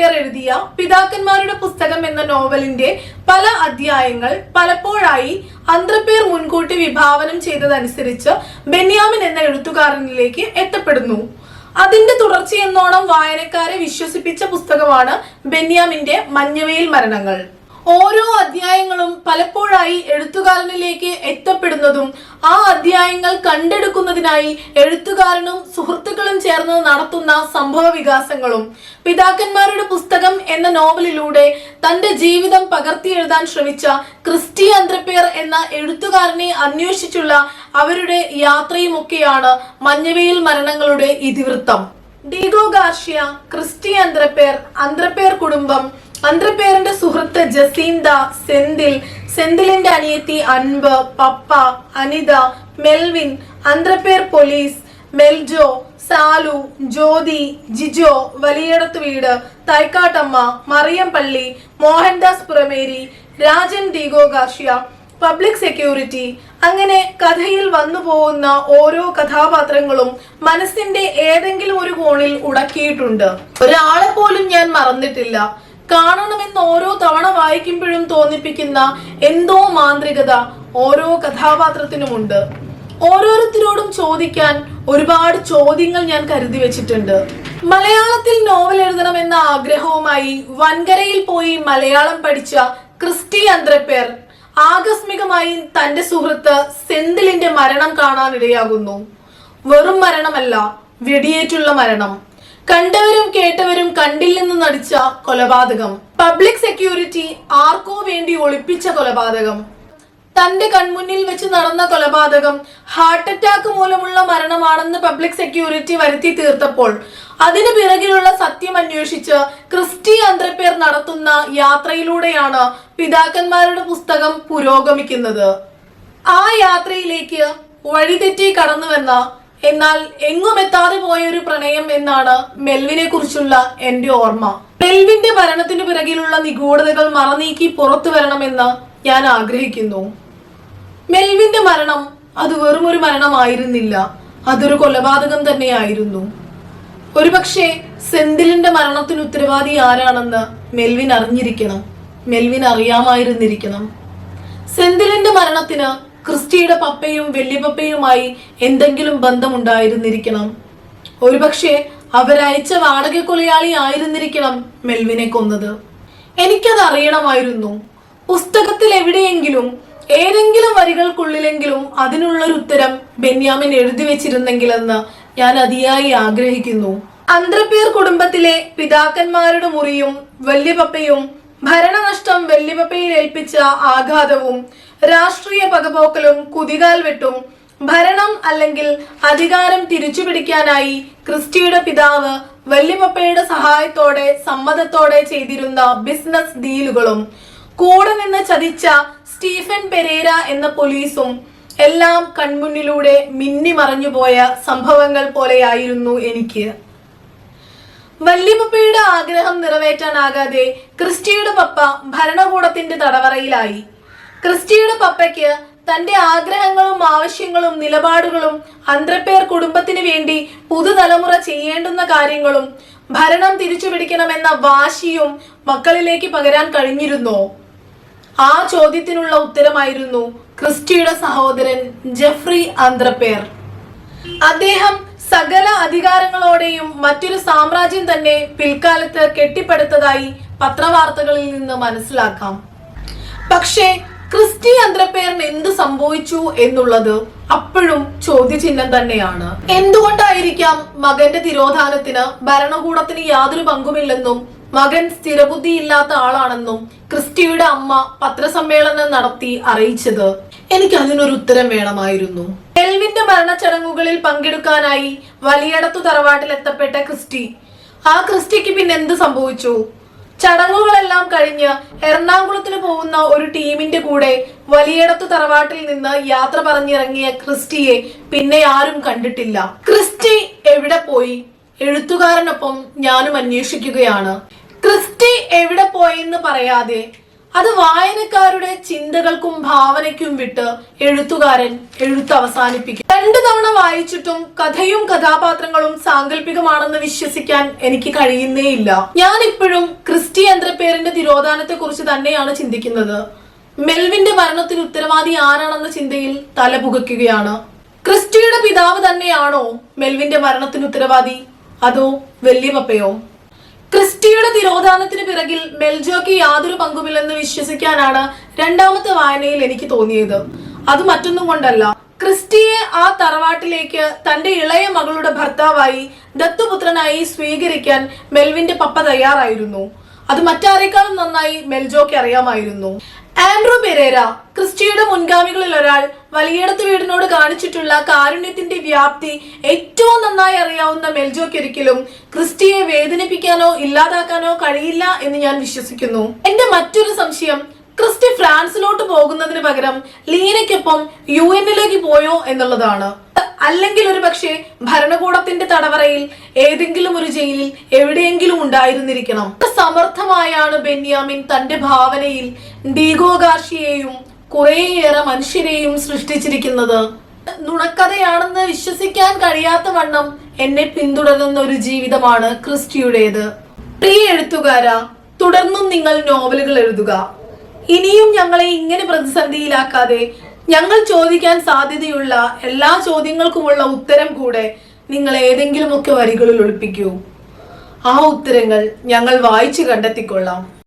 അന്ത്രപ്പേർ എഴുതിയ പിതാക്കന്മാരുടെ പുസ്തകം എന്ന നോവലിന്റെ പല അധ്യായങ്ങൾ പലപ്പോഴായി അന്ത്രപ്പേർ മുൻകൂട്ടി വിഭാവനം ചെയ്തതനുസരിച്ച് ബെന്യാമിൻ എന്ന എഴുത്തുകാരനിലേക്ക് എത്തപ്പെടുന്നു. അതിന്റെ തുടർച്ചയെന്നോണം വായനക്കാരെ വിശ്വസിപ്പിച്ച പുസ്തകമാണ് ബെന്യാമിന്റെ മഞ്ഞവയിൽ മരണങ്ങൾ. ഓരോ അധ്യായങ്ങളും പലപ്പോഴായി എഴുത്തുകാരനിലേക്ക് എത്തപ്പെടുന്നതും ആ അധ്യായങ്ങൾ കണ്ടെടുക്കുന്നതിനായി എഴുത്തുകാരനും സുഹൃത്തുക്കളും ചേർന്ന് നടത്തുന്ന സംഭവ വികാസങ്ങളും. പിതാക്കന്മാരുടെ പുസ്തകം എന്ന നോവലിലൂടെ തന്റെ ജീവിതം പകർത്തി എഴുതാൻ ശ്രമിച്ച ക്രിസ്റ്റി അന്ത്രപ്പേർ എന്ന എഴുത്തുകാരനെ അന്വേഷിച്ചുള്ള അവരുടെ യാത്രയുമൊക്കെയാണ് മഞ്ഞവെയിൽ മരണങ്ങളുടെ ഇതിവൃത്തം. Diego Garcia Christie Anthrapper Anthrapper കുടുംബം അന്ത്രപ്പേറിന്റെ സുഹൃത്ത് ജസീന്ത സെന്തിൽ. സെന്തിലിന്റെ അനിയത്തി അൻപ് പപ്പ അനിത മെൽവിൻ അന്ത്രപ്പേർ പോലീസ് മെൽജോ സാലു ജ്യോതി ജിജോ വലിയടത്ത് വീട് തൈക്കാട്ടമ്മ മറിയം പള്ളി Mohandas Purameri Rajan Diego Garcia public security. അങ്ങനെ കഥയിൽ വന്നു പോകുന്ന ഓരോ കഥാപാത്രങ്ങളും മനസ്സിന്റെ ഏതെങ്കിലും ഒരു കോണിൽ ഉടക്കിയിട്ടുണ്ട്. ഒരാളെ പോലും ഞാൻ മറന്നിട്ടില്ല. കാണണമെന്ന് ഓരോ തവണ വായിക്കുമ്പോഴും തോന്നിപ്പിക്കുന്ന എന്തോ മാന്ത്രികത ഓരോ കഥാപാത്രത്തിനുമുണ്ട്. ഓരോരുത്തരോടും ചോദിക്കാൻ ഒരുപാട് ചോദ്യങ്ങൾ ഞാൻ കരുതി വെച്ചിട്ടുണ്ട്. മലയാളത്തിൽ നോവൽ എഴുതണമെന്ന ആഗ്രഹവുമായി വൻകരയിൽ പോയി മലയാളം പഠിച്ച ക്രിസ്റ്റി അന്ത്രപ്പേർ ആകസ്മികമായി തന്റെ സുഹൃത്ത് സെന്തിലിന്റെ മരണം കാണാനിടയാകുന്നു. വെറും മരണമല്ല വെടിയേറ്റുള്ള മരണം. കണ്ടവരും കേട്ടവരും കണ്ടില്ലെന്ന് നടിച്ച കൊലപാതകം. പബ്ലിക് സെക്യൂരിറ്റി ആർക്കോ വേണ്ടി ഒളിപ്പിച്ച കൊലപാതകം. തന്റെ കൺമുന്നിൽ വെച്ച് നടന്ന കൊലപാതകം ഹാർട്ട് അറ്റാക്ക് മൂലമുള്ള മരണമാണെന്ന് പബ്ലിക് സെക്യൂരിറ്റി വരുത്തി തീർത്തപ്പോൾ അതിന് പിറകിലുള്ള സത്യം അന്വേഷിച്ച് ക്രിസ്റ്റി അന്ത്രപ്പേർ നടത്തുന്ന യാത്രയിലൂടെയാണ് പിതാക്കന്മാരുടെ പുസ്തകം പുരോഗമിക്കുന്നത്. ആ യാത്രയിലേക്ക് വഴിതെറ്റി കടന്നുവെന്ന എന്നാൽ എങ്ങും എത്താതെ പോയ ഒരു പ്രണയം എന്നാണ് മെൽവിനെ കുറിച്ചുള്ള എന്റെ ഓർമ്മ. മെൽവിന്റെ ഭരണത്തിന് പിറകിലുള്ള നിഗൂഢതകൾ മറനീക്കി പുറത്തു വരണമെന്ന് ഞാൻ ആഗ്രഹിക്കുന്നു. മെൽവിന്റെ മരണം അത് വെറും ഒരു മരണമായിരുന്നില്ല. അതൊരു കൊലപാതകം തന്നെയായിരുന്നു. ഒരുപക്ഷെ സെന്തിലിന്റെ മരണത്തിന് ഉത്തരവാദി ആരാണെന്ന് മെൽവിൻ അറിഞ്ഞിരിക്കണം. മെൽവിൻ അറിയാമായിരുന്നിരിക്കണം. സെന്തിലിന്റെ മരണത്തിന് ക്രിസ്റ്റിയുടെ പപ്പയും വല്യപ്പപ്പയുമായി എന്തെങ്കിലും ബന്ധമുണ്ടായിരുന്നിരിക്കണം. ഒരുപക്ഷെ അവരയച്ച വാടക കൊലയാളി ആയിരുന്നിരിക്കണം മെൽവിനെ കൊന്നത്. എനിക്കത് അറിയണമായിരുന്നു പുസ്തകത്തിൽ എവിടെയെങ്കിലും ഏതെങ്കിലും വരികൾക്കുള്ളിലെങ്കിലും അതിനുള്ളൊരു ഉത്തരം ബെന്യാമിൻ എഴുതി വെച്ചിരുന്നെങ്കിലെന്ന് ഞാൻ അതിയായി ആഗ്രഹിക്കുന്നു. അന്ത്രപ്പേർ കുടുംബത്തിലെ പിതാക്കന്മാരുടെ മുറിയും വല്യപ്പപ്പയും ഭരണനഷ്ടം വെള്ളിവപ്പയിൽ ഏൽപ്പിച്ച ആഘാതവും രാഷ്ട്രീയ പകപോക്കലും കുതികാൽ വെട്ടും ഭരണം അല്ലെങ്കിൽ അധികാരം തിരിച്ചു പിടിക്കാനായി ക്രിസ്റ്റിയുടെ പിതാവ് വല്യപ്പപ്പയുടെ സഹായത്തോടെ സമ്മതത്തോടെ ചെയ്തിരുന്ന ബിസിനസ് ഡീലുകളും കൂടെ നിന്ന് ചതിച്ച സ്റ്റീഫൻ പെരേര എന്ന പോലീസും എല്ലാം കൺമുന്നിലൂടെ മിന്നി മറഞ്ഞുപോയ സംഭവങ്ങൾ പോലെയായിരുന്നു എനിക്ക്. വല്യപ്പയുടെ ആഗ്രഹം നിറവേറ്റാനാകാതെ ക്രിസ്റ്റിയുടെ പപ്പ ഭരണകൂടത്തിന്റെ തടവറയിലായി. ക്രിസ്റ്റിയുടെ പപ്പയ്ക്ക് തന്റെ ആഗ്രഹങ്ങളും ആവശ്യങ്ങളും നിലപാടുകളും അന്ത്രപ്പേർ കുടുംബത്തിന് വേണ്ടി പുതുതലമുറ ചെയ്യേണ്ടുന്ന കാര്യങ്ങളും ഭരണം തിരിച്ചുപിടിക്കണമെന്ന വാശിയും മക്കളിലേക്ക് പകരാൻ കഴിഞ്ഞിരുന്നോ. ആ ചോദ്യത്തിനുള്ള ഉത്തരമായിരുന്നു ക്രിസ്റ്റിയുടെ സഹോദരൻ ജെഫ്രി അന്ത്രപ്പേർ. അദ്ദേഹം സകല അധികാരങ്ങളോടെയും മറ്റൊരു സാമ്രാജ്യം തന്നെ പിൽക്കാലത്ത് കെട്ടിപ്പടുത്തതായി പത്രവാർത്തകളിൽ നിന്ന് മനസ്സിലാക്കാം. പക്ഷേ ക്രിസ്റ്റി അന്ത്രപ്പേറിന് എന്ത് സംഭവിച്ചു എന്നുള്ളത് അപ്പോഴും ചോദ്യചിഹ്നം തന്നെയാണ്. എന്തുകൊണ്ടായിരിക്കാം മകന്റെ തിരോധാനത്തിന് ഭരണകൂടത്തിന് യാതൊരു പങ്കുമില്ലെന്നും മകൻ സ്ഥിരബുദ്ധി ഇല്ലാത്ത ആളാണെന്നും ക്രിസ്റ്റിയുടെ അമ്മ പത്രസമ്മേളനം നടത്തി അറിയിച്ചത്? എനിക്ക് അതിനൊരു ഉത്തരം വേണമായിരുന്നു. എൽവിന്റെ മരണച്ചടങ്ങുകളിൽ പങ്കെടുക്കാനായി വലിയടത്തു തറവാട്ടിൽ എത്തപ്പെട്ട ക്രിസ്റ്റി. ആ ക്രിസ്റ്റിക്ക് പിന്നെ എന്ത് സംഭവിച്ചു? ചടങ്ങുകളെല്ലാം കഴിഞ്ഞ് എറണാകുളത്തിന് പോകുന്ന ഒരു ടീമിന്റെ കൂടെ വലിയടത്തു തറവാട്ടിൽ നിന്ന് യാത്ര പറഞ്ഞിറങ്ങിയ ക്രിസ്റ്റിയെ പിന്നെ ആരും കണ്ടിട്ടില്ല. ക്രിസ്റ്റി എവിടെ പോയി? എഴുത്തുകാരനൊപ്പം ഞാനും അന്വേഷിക്കുകയാണ്. ക്രിസ്റ്റി എവിടെ പോയി എന്ന് പറയാതെ അത് വായനക്കാരുടെ ചിന്തകൾക്കും ഭാവനയ്ക്കും വിട്ട് എഴുത്തുകാരൻ എഴുത്ത് അവസാനിപ്പിക്കും. രണ്ടു തവണ വായിച്ചിട്ടും കഥയും കഥാപാത്രങ്ങളും സാങ്കല്പികമാണെന്ന് വിശ്വസിക്കാൻ എനിക്ക് കഴിയുന്നേയില്ല. ഞാൻ ഇപ്പോഴും ക്രിസ്റ്റി എന്ത്രപ്പേരിന്റെ തിരോധാനത്തെ കുറിച്ച് തന്നെയാണ് ചിന്തിക്കുന്നത്. മെൽവിന്റെ മരണത്തിന് ഉത്തരവാദി ആരാണെന്ന ചിന്തയിൽ തലപുകയ്ക്കുകയാണ് ക്രിസ്റ്റിയുടെ പിതാവ് തന്നെയാണോ മെൽവിന്റെ മരണത്തിന് ഉത്തരവാദി? അതോ വലിയ പപ്പയോ ക്രിസ്റ്റിയുടെ തിരോധാനത്തിന് പിറകിൽ മെൽജോക്ക് യാതൊരു പങ്കുമില്ലെന്ന് വിശ്വസിക്കാനാണ് രണ്ടാമത്തെ വായനയിൽ എനിക്ക് തോന്നിയത്. അത് മറ്റൊന്നും കൊണ്ടല്ല. ക്രിസ്റ്റിയെ ആ തറവാട്ടിലേക്ക് തന്റെ ഇളയ മകളുടെ ഭർത്താവായി ദത്തുപുത്രനായി സ്വീകരിക്കാൻ മെൽവിന്റെ പപ്പ തയ്യാറായിരുന്നു. അത് മറ്റാരെക്കാളും നന്നായി മെൽജോക്ക് അറിയാമായിരുന്നു. ആൻഡ്രൂ പെരേര ക്രിസ്റ്റിയുടെ മുൻഗാമികളിൽ ഒരാൾ വലിയടത്ത് വീടിനോട് കാണിച്ചിട്ടുള്ള കാരുണ്യത്തിന്റെ വ്യാപ്തി ഏറ്റവും നന്നായി അറിയാവുന്ന മെൽജോക്ക് ഒരിക്കലും ക്രിസ്റ്റിയെ വേദനിപ്പിക്കാനോ ഇല്ലാതാക്കാനോ കഴിയില്ല എന്ന് ഞാൻ വിശ്വസിക്കുന്നു. എന്റെ മറ്റൊരു സംശയം ക്രിസ്റ്റി ഫ്രാൻസിലോട്ട് പോകുന്നതിന് പകരം ലീനയ്ക്കൊപ്പം യു എന്നിലേക്ക് പോയോ എന്നുള്ളതാണ്. അല്ലെങ്കിൽ ഒരു പക്ഷേ ഭരണകൂടത്തിന്റെ തടവറയിൽ ഏതെങ്കിലും ഒരു ജയിലിൽ എവിടെയെങ്കിലും ഉണ്ടായിരുന്നിരിക്കണം. സമർത്ഥമായാണ് ബെന്യാമിൻ തന്റെ ഭാവനയിൽ ഡീഗോ ഗാർഷിയെയും കുറേയേറെ മനുഷ്യരെയും സൃഷ്ടിച്ചിരിക്കുന്നത്. നുണക്കഥയാണെന്ന് വിശ്വസിക്കാൻ കഴിയാത്ത വണ്ണം എന്നെ പിന്തുടരുന്ന ഒരു ജീവിതമാണ് ക്രിസ്റ്റിയുടേത്. പ്രിയ എഴുത്തുകാര തുടർന്നും നിങ്ങൾ നോവലുകൾ എഴുതുക. ഇനിയും ഞങ്ങളെ ഇങ്ങനെ പ്രതിസന്ധിയിലാക്കാതെ ഞങ്ങൾ ചോദിക്കാൻ സാധ്യതയുള്ള എല്ലാ ചോദ്യങ്ങൾക്കുമുള്ള ഉത്തരം കൂടെ നിങ്ങൾ ഏതെങ്കിലുമൊക്കെ വരികളിൽ ഒളിപ്പിക്കൂ. ആ ഉത്തരങ്ങൾ ഞങ്ങൾ വായിച്ചു കണ്ടെത്തിക്കൊള്ളാം.